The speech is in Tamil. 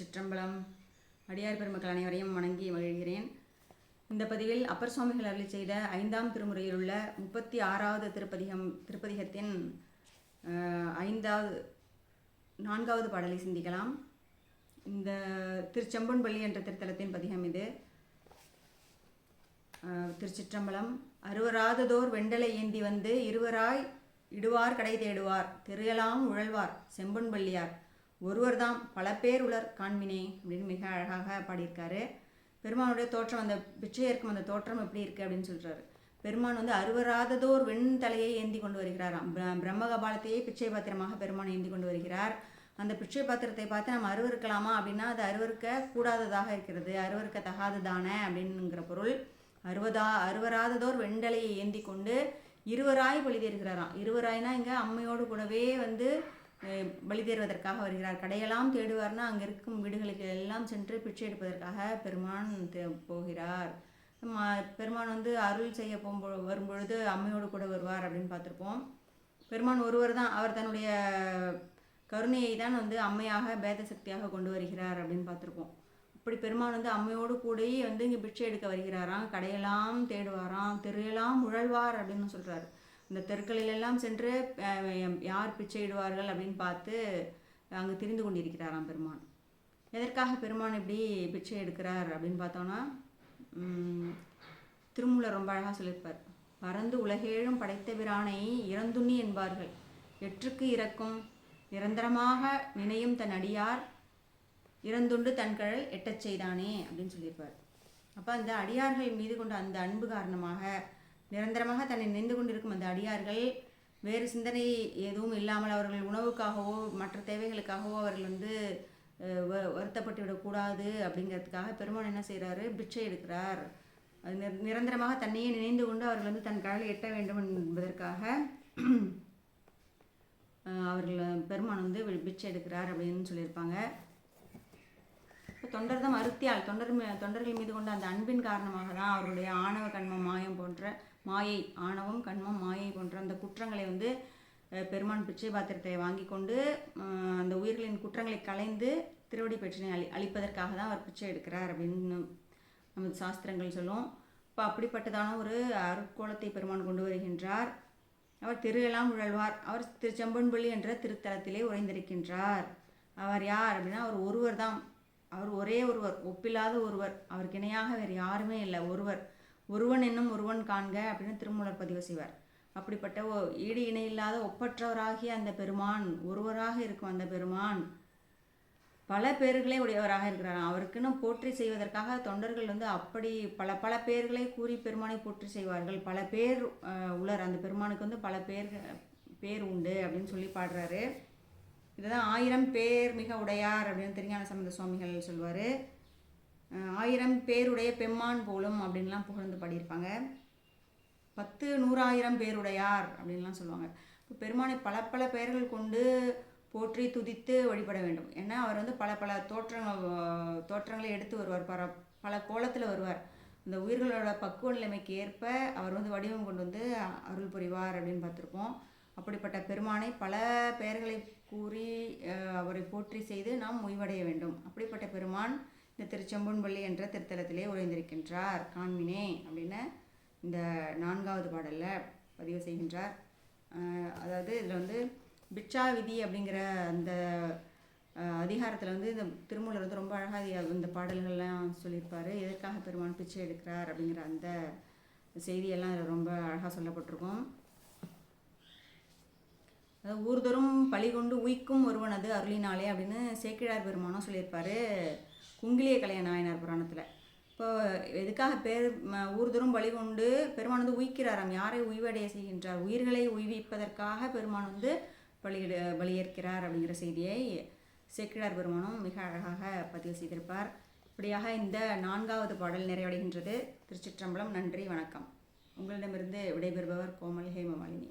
திருச்சிற்றம்பலம் அடியார் பெருமக்கள் அனைவரையும் வணங்கி மகிழ்கிறேன். இந்த பதிவில் அப்பர் சுவாமிகள் அருளி செய்த ஐந்தாம் திருமுறையில் உள்ள முப்பத்தி ஆறாவது திருப்பதிகம் திருப்பதிகத்தின் ஐந்தாவது நான்காவது பாடலை சிந்திக்கலாம். இந்த திருச்செம்பன்பள்ளி என்ற திருத்தலத்தின் பதிகம் இது. திருச்சிற்றம்பலம் அறுவராததோர் வெண்டலை ஏந்தி வந்து இருவராய் இடுவார் கடை தேடுவார் தெரியலாம் உழல்வார் செம்பன்பள்ளியார் ஒருவர்தாம் பல பேர் உலர் காண்மினே அப்படின்னு மிக அழகாக பாடியிருக்காரு. பெருமானுடைய தோற்றம் அந்த பிச்சை அந்த தோற்றம் எப்படி இருக்குது அப்படின்னு சொல்கிறாரு பெருமான் வந்து அருவராததோர் வெண்தலையை ஏந்தி கொண்டு வருகிறாராம். பிர- பிச்சை பாத்திரமாக பெருமான் ஏந்தி கொண்டு வருகிறார். அந்த பிச்சை பாத்திரத்தை பார்த்து நம்ம அருவருக்கலாமா அப்படின்னா அது அருவருக்க கூடாததாக இருக்கிறது அருவருக்க தகாததானே அப்படின்னுங்கிற பொருள். அறுவதா அறுவராததோர் வெண்டலையை ஏந்தி கொண்டு இருவராய் பலி இருக்கிறாராம் இருவராய்னா இங்கே அம்மையோடு கூடவே வந்து பலி தேர்வதற்காக வருகிறார். கடையெல்லாம் தேடுவார்னா அங்கே இருக்கும் வீடுகளுக்கு எல்லாம் சென்று பிச்சை எடுப்பதற்காக பெருமான் தே- போகிறார். பெருமான் வந்து அருள் செய்ய போகும்போ வரும்பொழுது அம்மையோடு கூட வருவார் அப்படின்னு பார்த்துருப்போம். பெருமான் ஒருவர் தான். அவர் தன்னுடைய கருணையை தான் வந்து அம்மையாக பேத சக்தியாக கொண்டு வருகிறார் அப்படின்னு பார்த்துருப்போம். இப்படி பெருமான் வந்து அம்மையோடு கூடயே வந்து இங்கே பிச்சை எடுக்க வருகிறாராம். கடையெல்லாம் தேடுவாராம். தெருவெல்லாம் உழல்வார் அப்படின்னு சொல்கிறாரு இந்த தெருக்களிலெல்லாம் சென்று யார் பிச்சை இடுவார்கள் அப்படின்னு பார்த்து அங்கே திரிந்து கொண்டிருக்கிறாராம் பெருமான். எதற்காக பெருமான் இப்படி பிச்சை எடுக்கிறார் அப்படின்னு பார்த்தோன்னா உம், திருமூலர் ரொம்ப அழகாக சொல்லியிருப்பார். பறந்து உலகேழும் படைத்த பிரானை இறந்துண்ணி என்பார்கள். எற்றுக்கு இறக்கும் நிரந்தரமாக நினையும் தன் அடியார். இறந்துண்டு தன் கழல் எட்டச் செய்தானே அப்படின்னு சொல்லியிருப்பார். அப்போ அந்த அடியார்கள் மீது கொண்ட அந்த அன்பு காரணமாக நிரந்தரமாக தன்னை நினைந்து கொண்டிருக்கும் அந்த அடியார்கள் வேறு சிந்தனை எதுவும் இல்லாமல் அவர்கள் உணவுக்காகவோ மற்ற தேவைகளுக்காகவோ அவர்கள் வந்து வ- வருத்தப்பட்டு விடக்கூடாது அப்படிங்கிறதுக்காக பெருமான் என்ன செய்கிறாரு பிச்சை எடுக்கிறார். அது நிரந்தரமாக தன்னையே நினைந்து கொண்டு அவர்கள் வந்து தன் கடலை எட்ட வேண்டும் என்பதற்காக அவர்கள் பெருமான் வந்து பிச்சை எடுக்கிறார் அப்படின்னு சொல்லியிருப்பாங்க. இப்போ தொண்டர் தான் மறுத்தியால் தொண்டர் தொண்டர்கள் மீது கொண்ட அந்த அன்பின் காரணமாக தான் அவருடைய ஆணவ கண்மம் மாயம் போன்ற மாயை ஆணவம் கண்மம் மாயை போன்ற அந்த குற்றங்களை வந்து பெருமான் பிச்சை பாத்திரத்தை வாங்கி கொண்டு அந்த உயிர்களின் குற்றங்களை களைந்து திருவடி பிரச்சனை அளி அழிப்பதற்காக தான் அவர் பிச்சை எடுக்கிறார் அப்படின்னு நமது சாஸ்திரங்கள் சொல்லும். இப்போ அப்படிப்பட்டதான ஒரு அருட்கோலத்தை பெருமான் கொண்டு வருகின்றார். அவர் திருவெல்லாம் உழல்வார். அவர் திரு செம்பன்பள்ளி என்ற திருத்தலத்திலே உறைந்திருக்கின்றார். அவர் யார் அப்படின்னா அவர் ஒருவர் தான். அவர் ஒரே ஒருவர் ஒப்பில்லாத ஒருவர். அவருக்கு இணையாக வேறு யாருமே இல்லை. ஒருவர். ஒருவன் என்னும் ஒருவன் காண்க அப்படின்னு திருமூலர் பதிவு செய்வார். அப்படிப்பட்ட ஓ ஈடு இணையில்லாத ஒப்பற்றவராகிய அந்த பெருமான் ஒருவராக இருக்கும் அந்த பெருமான் பல பேர்களே உடையவராக இருக்கிறார். அவருக்குன்னு போற்றி செய்வதற்காக தொண்டர்கள் வந்து அப்படி பல பல பேர்களை கூறி பெருமானை போற்றி செய்வார்கள். பல பேர் உலர் அந்த பெருமானுக்கு வந்து பல பேர் பேர் உண்டு அப்படின்னு சொல்லி பாடுறாரு. இதுதான் ஆயிரம் பேர் மிக உடையார் அப்படின்னு திருஞான சம்பந்த சுவாமிகள் சொல்வார். ஆயிரம் பேருடைய பெம்மான் போலும் அப்படின்லாம் புகழ்ந்து பாடியிருப்பாங்க. பத்து நூறாயிரம் பேருடையார் அப்படின்லாம் சொல்லுவாங்க. இப்போ பெருமானை பல பல பெயர்கள் கொண்டு போற்றி துதித்து வழிபட வேண்டும். ஏன்னா அவர் வந்து பல பல தோற்றங்கள் தோற்றங்களை எடுத்து வருவார். பல பல கோலத்தில் வருவார். இந்த உயிர்களோட பக்குவ நிலைமைக்கு ஏற்ப அவர் வந்து வடிவம் கொண்டு வந்து அருள் புரிவார் அப்படின்னு பார்த்துருப்போம். அப்படிப்பட்ட பெருமானை பல பெயர்களை கூறி அவரை போற்றி செய்து நாம் முய்வடைய வேண்டும். அப்படிப்பட்ட பெருமான் இந்த திருச்செம்பன்பள்ளி என்ற திருத்தலத்திலே உழைந்திருக்கின்றார் காண்மினே அப்படின்னு இந்த நான்காவது பாடலில் பதிவு செய்கின்றார். அதாவது இதில் வந்து பிட்சா விதி அப்படிங்கிற அந்த அதிகாரத்தில் வந்து இந்த திருமூலர் வந்து ரொம்ப அழகாக இந்த பாடல்கள்லாம் சொல்லியிருப்பார். எதற்காக பெருமான் பிச்சை எடுக்கிறார் அப்படிங்கிற அந்த செய்தியெல்லாம் இதில் ரொம்ப அழகாக சொல்லப்பட்டிருக்கும். அதாவது ஊர்தோறும் பழி கொண்டு உய்க்கும் ஒருவனது அருளினாலே அப்படின்னு சேக்கிழார் பெருமானும் சொல்லியிருப்பார். குங்கிலிய கலைய நாயனார் புராணத்தில். இப்போ எதுக்காக பேர் ஊர்தோறும் பலி கொண்டு பெருமான் வந்து உயிக்கிறாராம் யாரை உய்வடைய செய்கின்றார்? உயிர்களை உய்விப்பதற்காக பெருமான் வந்து பலியிட பலியேற்கிறார் அப்படிங்கிற செய்தியை சேக்கிழார் பெருமானும் மிக அழகாக பதிவு செய்திருப்பார். இப்படியாக இந்த நான்காவது பாடல் நிறைவடைகின்றது. திருச்சிற்றம்பலம் நன்றி வணக்கம். உங்களிடமிருந்து விடைபெறுபவர் கோமல் ஹேமமாலினி